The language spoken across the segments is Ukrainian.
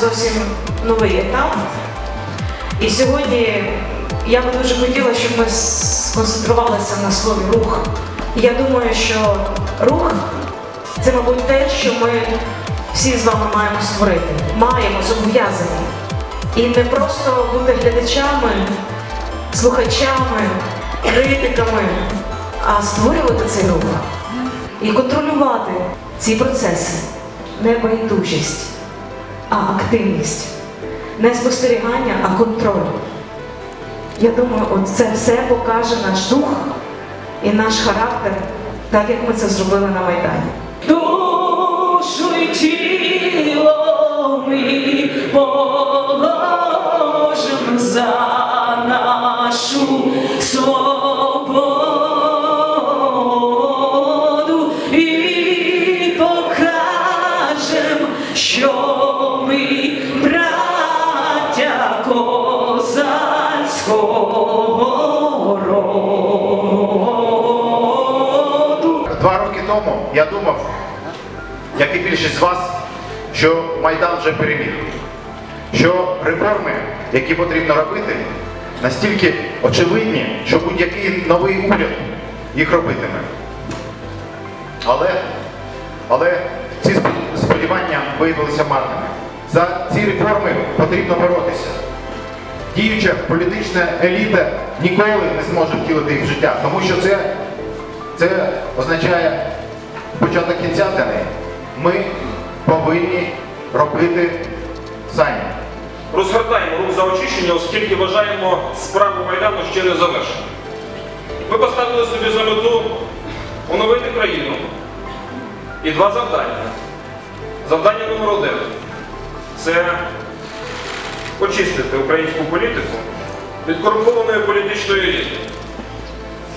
зовсім новий етап. І сьогодні я би дуже хотіла, щоб ми сконцентрувалися на слові рух. Я думаю, що рух це, мабуть, те, що ми всі з вами маємо створити. Маємо зобов'язані. І не просто бути глядачами, слухачами, критиками, а створювати цей рух і контролювати ці процеси. Не байдужість, а активність. Не спостерігання, а контроль. Я думаю, от це все покаже наш дух і наш характер, так як ми це зробили на Майдані. Тому я думав, як і більшість з вас, що Майдан вже переміг. Що реформи, які потрібно робити, настільки очевидні, що будь-який новий уряд їх робитиме. Але, але ці сподівання виявилися марними. За ці реформи потрібно боротися. Діюча політична еліта ніколи не зможе втілити їх в життя, тому що це це означає початок кінця для неї. Ми повинні робити самі. Розгортаємо рух за очищення, оскільки вважаємо справу Майдану ще не завершеною. Ми поставили собі за мету оновити країну. І два завдання. Завдання номер один це очистити українську політику від корумпованої політичної еліти.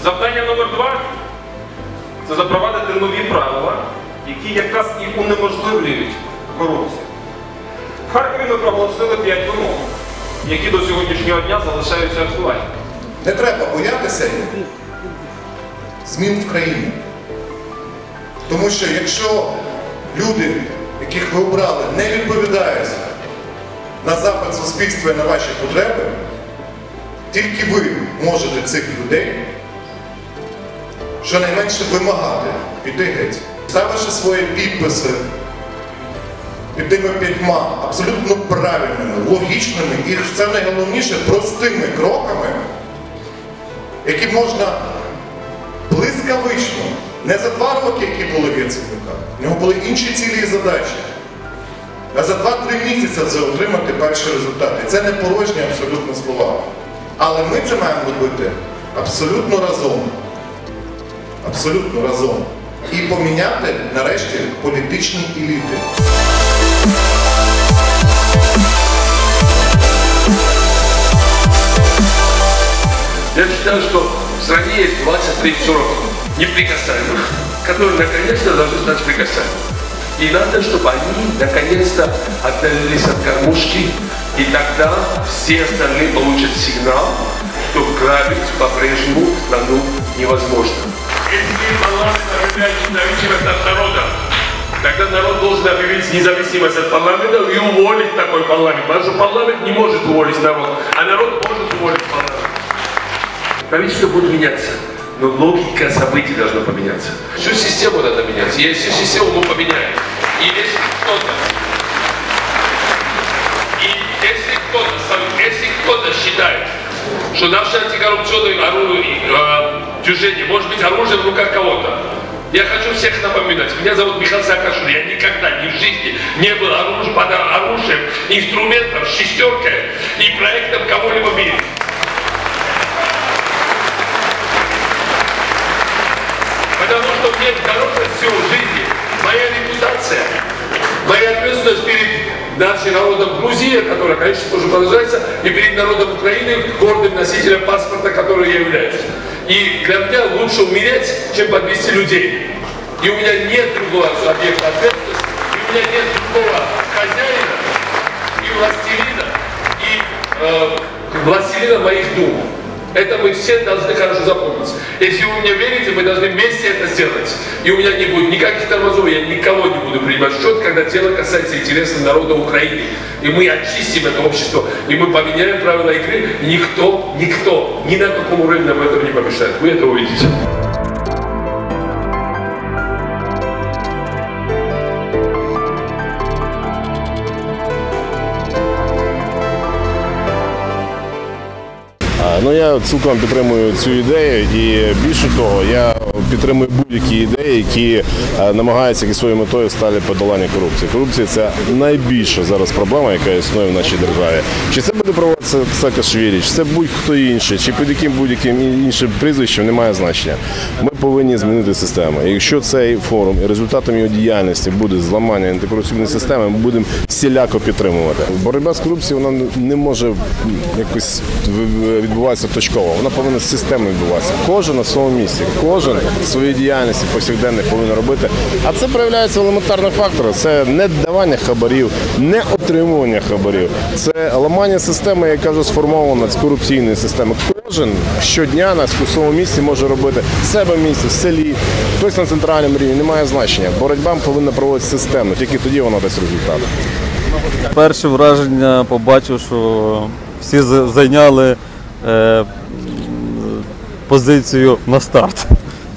Завдання номер два це запровадити нові правила, які якраз і унеможливлюють корупцію. В Харкові ми проголосили 5 вимог, які до сьогоднішнього дня залишаються актуальними. Не треба боятися змін в країні. Тому що якщо люди, яких ви обрали, не відповідають на запит суспільства і на ваші потреби, тільки ви можете цих людей щонайменше вимагати піти геть. Ставивши свої підписи під тими п'ятьма абсолютно правильними, логічними і це найголовніше простими кроками, які можна блискавично, не за два роки, які були в Яценюка, в нього були інші цілі і задачі. А за 2-3 місяці вже отримати перші результати. Це не порожні абсолютно слова. Але ми це маємо робити абсолютно разом. Абсолютно разом. І поміняти нарешті політичні еліти. Я считаю, что в стране есть 23 40 неприкасаемых, которые наконец-то должны стать прикасаемыми. И надо, чтобы они наконец-то отдалились от кормушки, и тогда все остальные получат сигнал, что грабить по-прежнему страну невозможно. Если парламент объявляет независимость от народа, тогда народ должен объявить независимость от парламента и уволить такой парламент. Потому что парламент не может уволить народ, а народ может уволить парламент. Правительство будет меняться, но логика событий должна поменяться. Всю систему надо менять. И всю систему мы поменяем. И если кто-то, и если кто-то, если считает, что оружие, э, движение может быть оружием в руках кого-то, я хочу всех напоминать. Меня зовут Михаил Саакашвили. Я никогда ни в жизни не был оруж- под оружием, инструментом, шестеркой и проектом кого-либо в мире. Потому что мне дороже всего жизни моя репутация, моя ответственность перед нашим народом Грузии, которая, конечно, тоже продолжается, и перед народом Украины, гордым носителем паспорта, который я являюсь. И для меня лучше умереть, чем подвести людей. И у меня нет другого объекта ответственности, и у меня нет другого хозяина и властелина, и э, властелина моих дум. Это мы все должны хорошо запомнить. Если вы мне верите, мы должны вместе это сделать. И у меня не будет никаких тормозов, я никого не буду принимать в счет, когда дело касается интересов народа Украины. И мы очистим это общество, и мы поменяем правила игры, никто, никто, ни на каком уровне нам этого не помешает. Вы это увидите. Ну я цілком підтримую цю ідею, і більше того, я підтримую будь-які ідеї, які е, намагаються своєю метою стати подолання корупції. Корупція це найбільша зараз проблема, яка існує в нашій державі. Чи це буде проводитися Саакашвілі, чи це будь-хто інший, чи під яким будь-яким іншим прізвищем, немає значення. Ми повинні змінити систему. Якщо цей форум і результатом його діяльності буде зламання антикорупційної системи, ми будемо всіляко підтримувати. Боротьба з корупцією вона не може якось в- відбуватися точково. Вона повинна системно відбуватися. Кожен на своєму місці, кожен свої діяльності повсякденних повинен робити. А це проявляється в елементарних факторах. Це не давання хабарів, не отримування хабарів. Це ламання системи, яка вже сформована з корупційної системи. Кожен щодня на своєму місці може робити в себе в місці, в селі, хтось на центральному рівні, немає значення. Боротьба повинна проводитися системно, тільки тоді вона дасть результат. Перше враження побачив, що всі зайняли позицію на старт,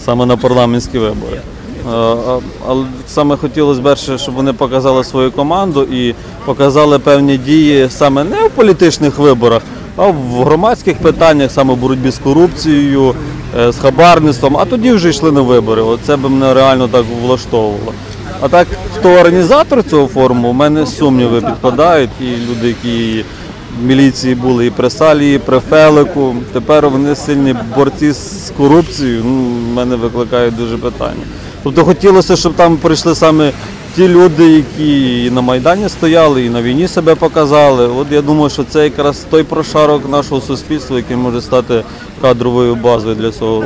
саме на парламентські вибори. Е, Але саме хотілося перше, щоб вони показали свою команду і показали певні дії саме не в політичних виборах, а в громадських питаннях, саме в боротьбі з корупцією, е, з хабарництвом, а тоді вже йшли на вибори. Оце би мене реально так влаштовувало. А так, хто організатор цього форуму, у мене сумніви підпадають. І люди, які міліції були і при Салі, і при Фелику. Тепер вони сильні борці з корупцією. Ну, мене викликають дуже питання. Тобто хотілося, щоб там прийшли саме ті люди, які і на Майдані стояли, і на війні себе показали. От я думаю, що це якраз той прошарок нашого суспільства, який може стати кадровою базою для цього